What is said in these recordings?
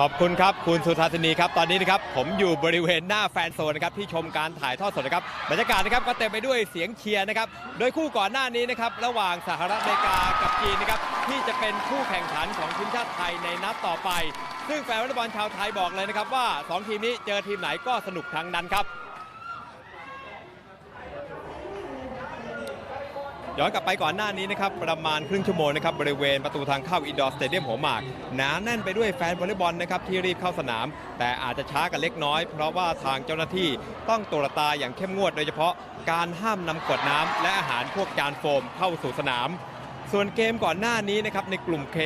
ขอบคุณครับ คุณสุธาสินีครับ ตอนนี้นะครับ ผมอยู่บริเวณหน้าแฟนโซนนะครับ ที่ชมการถ่ายทอดสดนะครับ บรรยากาศนะครับก็เต็มไปด้วยเสียงเชียร์นะครับ โดยคู่ก่อนหน้านี้นะครับ ระหว่างสหรัฐอเมริกากับจีนนะครับ ที่จะเป็นคู่แข่งขันของทีมชาติไทยในนัดต่อไป ซึ่งแฟนวอลเลย์บอลชาวไทยบอกเลยนะครับว่าสองทีมนี้เจอทีมไหนก็สนุกทั้งนั้นครับ ย้อนกลับไปก่อนหน้านี้นะครับประมาณครึ่งชั่วโมงนะครับบริเวณประตูทางเข้าอินดอร์สเตเดียมหัวหมากหนาแน่นไปด้วยแฟนวอลเลย์บอลนะครับที่รีบเข้าสนาม แต่อาจจะช้ากันเล็กน้อย เพราะว่าทางเจ้าหน้าที่ต้องตรวจตาอย่างเข้มงวดโดยเฉพาะการห้ามนำขวดน้ำและอาหารพวกจานโฟมเข้าสู่สนาม ส่วนเกมก่อนหน้านี้นะครับในกลุ่มเค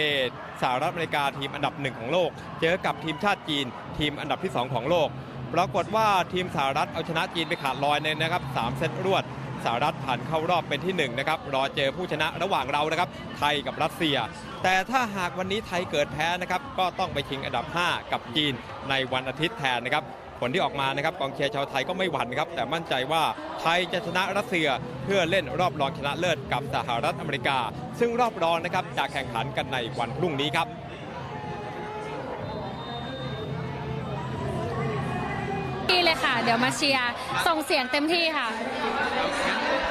สหรัฐอเมริกาทีมอันดับหนึ่งของโลก เจอกับทีมชาติจีน ทีมอันดับที่สองของโลก ปรากฏว่าทีมสหรัฐเอาชนะจีนไปขาดลอยในนะครับสามเซตรวด สหรัฐผ่านเข้ารอบเป็นที่1นะครับรอเจอผู้ชนะระหว่างเรานะครับไทยกับรัสเซีย แต่ถ้าหากวันนี้ไทยเกิดแพ้นะครับก็ต้องไปชิงอันดับ 5 กับจีนในวันอาทิตย์แทนนะครับผลที่ออกมานะครับกองเชียร์ชาวไทยก็ไม่หวั่นครับแต่มั่นใจว่าไทยจะชนะรัสเซียเพื่อเล่นรอบรองชนะเลิศกับสหรัฐอเมริกา ซึ่งรอบรองนะครับจะแข่งขันกันในวันพรุ่งนี้ครับ ที่เลยค่ะ เดี๋ยวมาเชียร์ส่งเสียงเต็มที่ค่ะ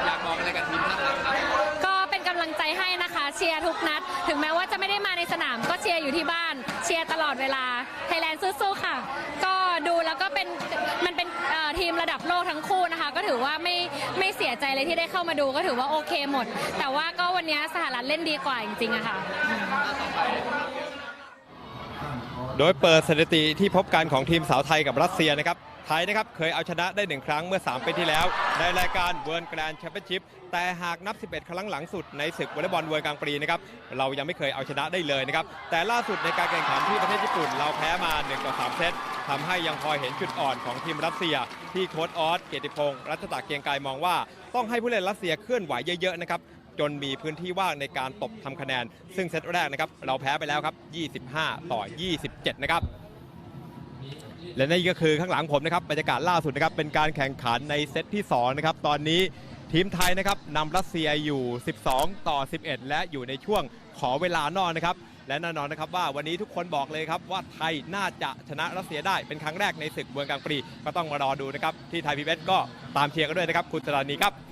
อยากบอกอะไรกับทีมชาติครับก็เป็นกำลังใจให้นะคะ เชียร์ทุกนัด ถึงแม้ว่าจะไม่ได้มาในสนามก็เชียร์อยู่ที่บ้าน เชียร์ตลอดเวลาไทยแลนด์สู้ๆค่ะ ก็ดูแล้วก็เป็นมันเป็นเอ่อทีมระดับโลกทั้งคู่นะคะ ก็ถือว่าไม่ไม่เสียใจเลยที่ได้เข้ามาดูก็ถือว่าโอเคหมด แต่ว่าก็วันนี้สหรัฐเล่นดีกว่าจริงๆอะค่ะ โดยเปิดสถิติที่พบกันของทีมสาวไทยกับรัสเซียนะครับไทยนะครับเคยเอาชนะได้หนึ่งครั้งเมื่อ 3 ปีที่แล้ว ในรายการเวิร์นแกรนด์แชมเปี้ยนชิพแต่หากนับ 11 ครั้งหลังสุดในศึกวอลเลย์บอลเวิร์นกลางปีนะครับเรายังไม่เคยเอาชนะได้เลยนะครับแต่ล่าสุดในการแข่งขันที่ประเทศญี่ปุ่น เราแพ้มา1ต่อ3เซตทำให้ยังพอเห็นจุดอ่อนของทีมรัสเซีย ที่โค้ชออสเกียรติพงศ์รัชตะเกียงกายมองว่า ต้องให้ผู้เล่นรัสเซียเคลื่อนไหวเยอะๆนะครับ จนมีพื้นที่ว่างในการตบทำคะแนน ซึ่งเซตแรกนะครับเราแพ้ไปแล้วครับ 25 ต่อ 27 นะครับและนี่ก็คือข้างหลังผมนะครับบรรยากาศล่าสุดนะครับเป็นการแข่งขันในเซตที่2นะครับตอนนี้ทีมไทยนะครับนำรัสเซียอยู่ 12 ต่อ 11 และอยู่ในช่วงขอเวลานอกนะครับและแน่นอนนะครับว่าวันนี้ทุกคนบอกเลยครับว่าไทยน่าจะชนะรัสเซียได้เป็นครั้งแรกในศึกเมืองกลางปีก็ต้องมารอดูนะครับที่ไทยพีบีเอสก็ตามเชียร์กันด้วยนะครับคุณสรานีครับ